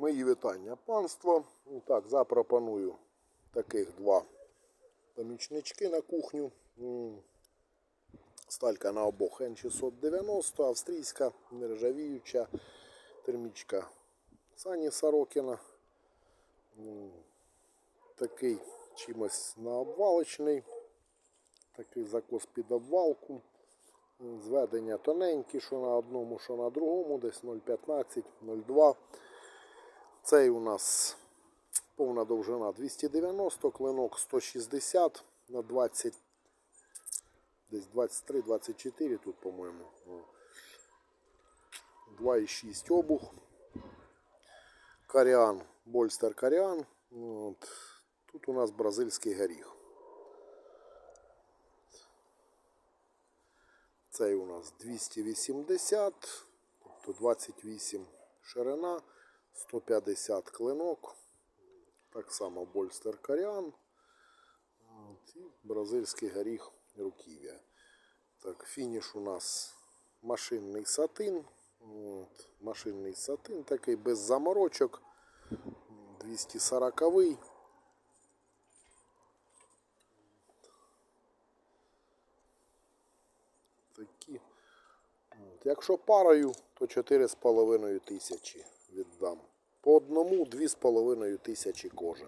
Мої вітання панство. Ну, Так, запропоную таких два помічнички на кухню. Сталька на обох N690, австрійська, нержавіюча, термічка Сані Сорокіна. Такий чимось на обвалочний. Такий закос під обвалку. Зведення тоненькі, що на одному, що на другому, десь 0,15, 0,2. Цей у нас повна довжина 290, клинок 160 на 20, десь 23-24 тут, по-моєму. 2,6 обух. Каріан, Больстер Каріан. От. Тут у нас бразильський горіх. Цей у нас 280, тобто 28 ширина, 150 клинок. Так само Больстер Каріан. І бразильський горіх руків'я. Так, фініш у нас машинний сатин. От, машинний сатин такий без заморочок. 240 Такі. От. Якщо парою, то 4,5 тисячі. По одному 2,5 тисячі кожен.